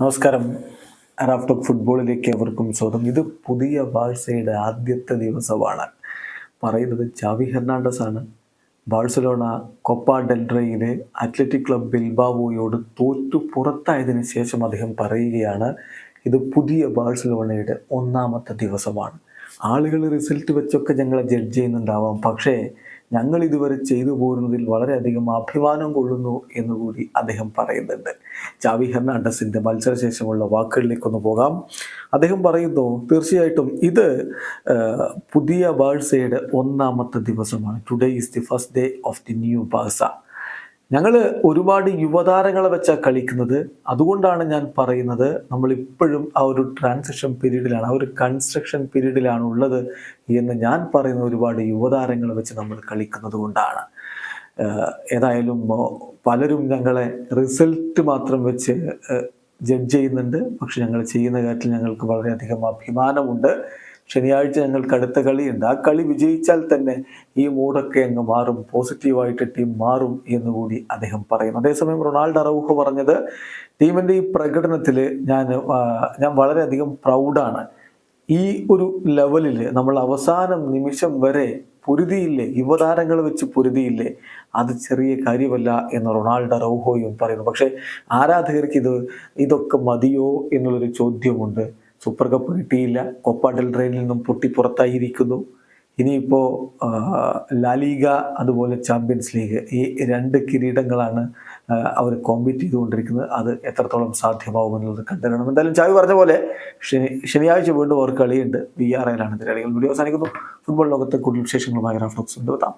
നമസ്കാരം. റാഫ്റ്റോക്ക് ഫുട്ബോളിലേക്ക് അവർക്കും സ്വാഗതം. ഇത് പുതിയ ബാഴ്സയുടെ ആദ്യത്തെ ദിവസമാണ്. പറയുന്നത് ചാവി ഹെർണാണ്ടസ് ആണ്. ബാഴ്സലോണ കൊപ്പ ഡെൽറയിലെ അത്ലറ്റിക് ക്ലബ് ബിൽബാവോയോട് തോറ്റു പുറത്തായതിനു ശേഷം അദ്ദേഹം പറയുകയാണ് ഇത് പുതിയ ബാഴ്സലോണയുടെ ഒന്നാമത്തെ ദിവസമാണ്. ആളുകൾ റിസൾട്ട് വെച്ചൊക്കെ ഞങ്ങളെ ജഡ്ജ് ചെയ്യുന്നുണ്ടാവാം. പക്ഷേ ഞങ്ങൾ ഇതുവരെ ചെയ്തു പോരുന്നതിൽ വളരെയധികം അഭിമാനം കൊള്ളുന്നു എന്നുകൂടി അദ്ദേഹം പറയുന്നുണ്ട്. ചാവി ഹെർണാണ്ടസിന്റെ മത്സരശേഷമുള്ള വാക്കുകളിലേക്കൊന്ന് പോകാം. അദ്ദേഹം പറയുന്നു തീർച്ചയായിട്ടും ഇത് പുതിയ ബാഴ്സയുടെ ഒന്നാമത്തെ ദിവസമാണ്. Today is the first day of the new Barca ഞങ്ങൾ ഒരുപാട് യുവതാരങ്ങളെ വെച്ചാണ് കളിക്കുന്നത്. അതുകൊണ്ടാണ് ഞാൻ പറയുന്നത് നമ്മൾ ഇപ്പോഴും ആ ഒരു ട്രാൻസിഷൻ പീരീഡിലാണ് ആ ഒരു കൺസ്ട്രക്ഷൻ പീരീഡിലാണ് ഉള്ളത് എന്ന് ഞാൻ പറയുന്ന ഒരുപാട് യുവതാരങ്ങളെ വെച്ച് നമ്മൾ കളിക്കുന്നത് കൊണ്ടാണ്. ഏതായാലും പലരും ഞങ്ങളെ റിസൾട്ട് മാത്രം വെച്ച് ജഡ്ജ് ചെയ്യുന്നുണ്ട്. പക്ഷെ ഞങ്ങൾ ചെയ്യുന്ന കാര്യത്തിൽ ഞങ്ങൾക്ക് വളരെയധികം അഭിമാനമുണ്ട്. ശനിയാഴ്ച ഞങ്ങൾ അടുത്ത കളിയുണ്ട്. ആ കളി വിജയിച്ചാൽ തന്നെ ഈ മൂടൊക്കെ അങ്ങ് മാറും. പോസിറ്റീവായിട്ട് ടീം മാറും എന്നുകൂടി അദ്ദേഹം പറയുന്നു. അതേസമയം റൊണാൾഡോ അറൗഹോ പറഞ്ഞത് ടീമിന്റെ ഈ പ്രകടനത്തിൽ ഞാൻ ഞാൻ വളരെയധികം പ്രൗഡാണ്. ഈ ഒരു ലെവലിൽ നമ്മൾ അവസാനം നിമിഷം വരെ പൊരുതിയില്ലേ? യുവതാരങ്ങൾ വെച്ച് പൊരുതിയില്ലേ? അത് ചെറിയ കാര്യമല്ല എന്ന് റൊണാൾഡോ റൗഹോയും പറയുന്നു. പക്ഷേ ആരാധകർക്ക് ഇത് ഇതൊക്കെ മതിയോ എന്നുള്ളൊരു ചോദ്യമുണ്ട്. സൂപ്പർ കപ്പ് കിട്ടിയില്ല. കൊപ്പ ഡെൽ നിന്നും പൊട്ടി പുറത്തായിരിക്കുന്നു. ഇനിയിപ്പോൾ ലാലീഗ അതുപോലെ ചാമ്പ്യൻസ് ലീഗ് ഈ രണ്ട് കിരീടങ്ങളാണ് അവർ കോമ്പീറ്റ് ചെയ്തുകൊണ്ടിരിക്കുന്നത്. അത് എത്രത്തോളം സാധ്യമാവുമെന്നുള്ളത് കണ്ടിരണം എന്തായാലും ചാവി പറഞ്ഞ പോലെ ശനി ശനിയാഴ്ച വീണ്ടും അവർ കളിയുണ്ട്. വി ആർ ഐയിലാണ് എതിരാളികൾ. വീഡിയോ അവസാനിക്കുന്നു. ഫുട്ബോൾ ലോകത്തെ കൂടുതൽ വിശേഷങ്ങളുമായി റാഫ്ലോക്സ് കൊണ്ടുവെത്താം.